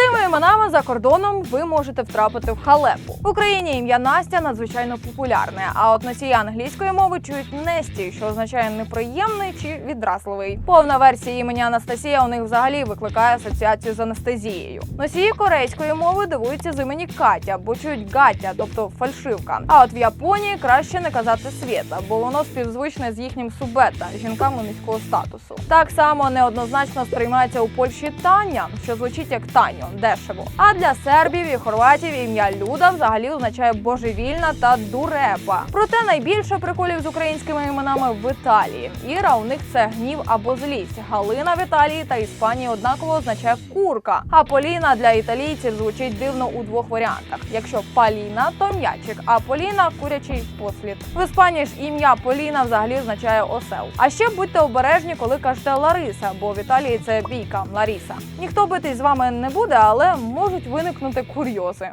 тими іменами за кордоном ви можете втрапити в халепу. В Україні ім'я Настя надзвичайно популярне. А от носії англійської мови чують Несті, що означає неприємний чи відразливий. Повна версія імені Анастасія у них взагалі викликає асоціацію з анестезією. Носії корейської мови дивуються з імені Катя, бо чують Гатя, тобто фальшивка. А от в Японії краще не казати Свєта, бо воно співзвучне з їхнім субета жінками низького статусу. Так само неоднозначно сприймається у Польщі Таня, що звучить як Таню, дешево. А для сербів і хорватів ім'я Люда взагалі означає божевільна та дурепа. Проте найбільше приколів з українськими іменами в Італії. Іра у них це гнів або злість. Галина в Італії та Іспанії однаково означає курка. А Поліна для італійців звучить дивно у двох варіантах. Якщо Паліна, то м'ячик, а Поліна курячий послід. В Іспанії ж ім'я Поліна взагалі означає осел. А ще будьте обережні, коли кажете Лариса, бо в Італії це бійка Ларіса. Ніхто битись з вами не буде, але можуть виникнути курйози.